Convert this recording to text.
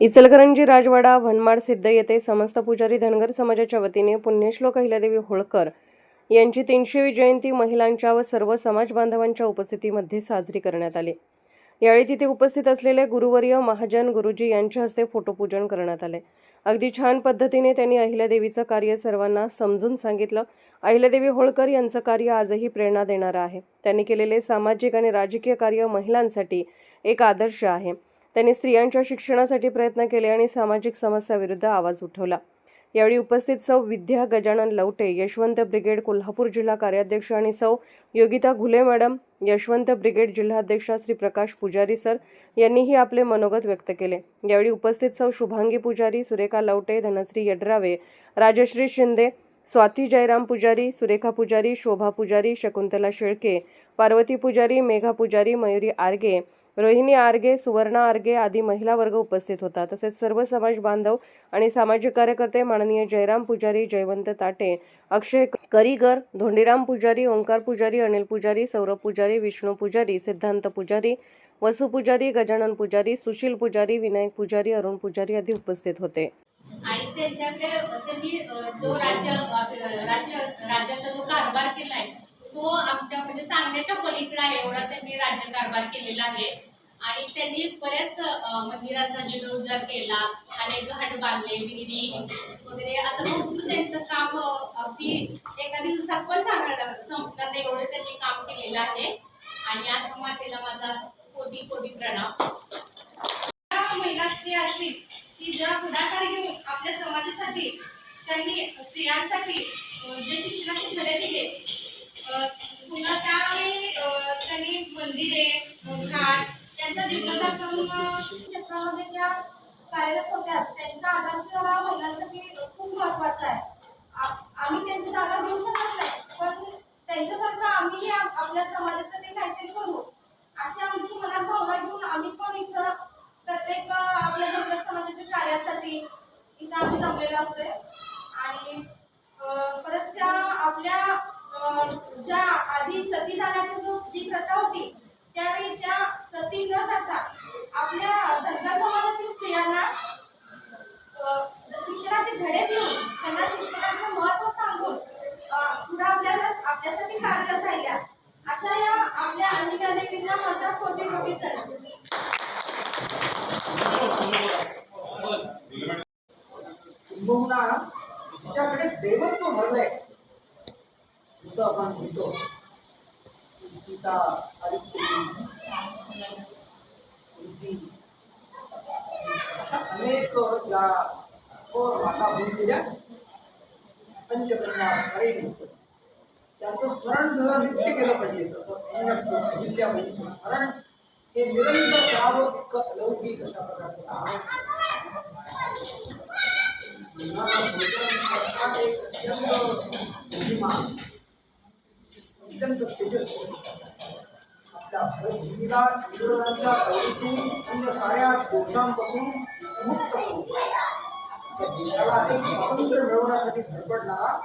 इचलकरंजी राजवाडा वनमाड सिद्ध येथे समस्त पुजारी धनगर समाजाच्या वतीने पुण्यश्लोक अहिल्यादेवी होळकर यांची तीनशेवी जयंती महिलांच्या व सर्व समाज बांधवांच्या उपस्थितीमध्ये साजरी करण्यात आली. यावेळी तिथे उपस्थित असलेले गुरुवर्य महाजन गुरुजी यांच्या हस्ते फोटोपूजन करण्यात आले. अगदी छान पद्धतीने त्यांनी अहिल्यादेवीचं कार्य सर्वांना समजून सांगितलं. अहिल्यादेवी होळकर यांचं कार्य आजही प्रेरणा देणारं आहे. त्यांनी केलेले सामाजिक आणि राजकीय कार्य महिलांसाठी एक आदर्श आहे. त्यांनी स्त्रियांच्या शिक्षणासाठी प्रयत्न केले आणि सामाजिक समस्याविरुद्ध आवाज उठवला. यावेळी उपस्थित सौ विद्या गजानन लवटे यशवंत ब्रिगेड कोल्हापूर जिल्हा कार्याध्यक्ष आणि सौ योगिता घुले मॅडम यशवंत ब्रिगेड जिल्हाध्यक्षा श्री प्रकाश पुजारी सर यांनीही आपले मनोगत व्यक्त केले. यावेळी उपस्थित सौ शुभांगी पुजारी सुरेखा लवटे धनश्री यड्रावे राजश्री शिंदे स्वाती जयराम पुजारी सुरेखा पुजारी शोभा पुजारी शकुंतला शेळके पार्वती पुजारी मेघा पुजारी मयुरी आर्गे रोहिणी आर्गे सुवर्णा आर्गे आदी महिला वर्ग उपस्थित होता. तसेच सर्व समाज बांधव आणि सामाजिक कार्यकर्ते माननीय जयराम पुजारी जयवंत ताटे अक्षय करीगर धोंडीराम पुजारी ओंकार पुजारी अनिल पुजारी सौरभ पुजारी विष्णू पुजारी सिद्धांत पुजारी वसु पुजारी गजानन पुजारी सुशील पुजारी विनायक पुजारी अरुण पुजारी आदी उपस्थित होते. आणि त्यांच्याकडे त्यांनी जो राज्य राज्य राज्याचा जो कारभार केलाय तो आमच्या म्हणजे सांगण्याच्या पलीकडे आहे एवढा त्यांनी राज्य कारभार केलेला आहे. आणि त्यांनी बऱ्याच मंदिराचा मंदिरांचा जीर्णोद्धार केला अनेक घाट बांधले विहिरी वगैरे असं भरपूर त्यांचं काम अगदी एका दिवसात पण सांगणार संपणार नाही एवढं त्यांनी काम केलेलं आहे. आणि अशा मातेला माझा कोटी कोटी प्रणाम. महिला स्त्रिया असतील की ज्या पुढाकार घेऊन आपल्या समाजासाठी त्यांनी स्त्रियांसाठी जे शिक्षणाचे धडे दिले करून क्षेत्रामध्ये त्या कार्यरत होत्या त्यांचा आदर्श हा महिलांसाठी खूप महत्त्वाचा आहे आ- आम्ही त्यांची जागा घेऊ शकत नाही पण त्यांच्यासारखं आम्ही आपल्या समाजासाठी काहीतरी करू अशी आमची मनात भावना घेऊन आम्ही पण इथं प्रत्येक आपल्या धर्म समाजाच्या कार्यासाठी इथं आम्ही जमलेलो असतोय आणि परत त्या आपल्या ज्या आधी सती जाण्याची जो जी प्रथा होती त्यावेळी त्या सती न जाता आपल्या धनगर समाजातील स्त्रियांना शिक्षणाचे धडे देऊन त्यांना शिक्षणाचं महत्त्व सांगून पुढे आपल्याला आपल्यासाठी कार्यरत राहिल्या. अशा या आपल्या अनेक देवींना माझा कोटी कोटी धन्यवाद. किंबहुना तिच्याकडे देवत्व भरलंय जसं आपण म्हणतो. सीता सावित्री अनेक ज्या थोर माता होऊन गेल्या. पंचकन्या स्मरण त्यांचं स्मरण जसं नित्य केलं पाहिजे. तसं अहिल्या बहिणीचं स्मरण हे निरंतर करावं इतकं अलौकिक अशा प्रकारचं काम आहे अत्यंत तेजस्वी. आपल्या भूमीला इंग्रजांच्या कवडीतून आणि साऱ्या दोषांपासून मुक्त करून. त्या देशाला एक स्वातंत्र्य मिळवण्यासाठी धडपडणारा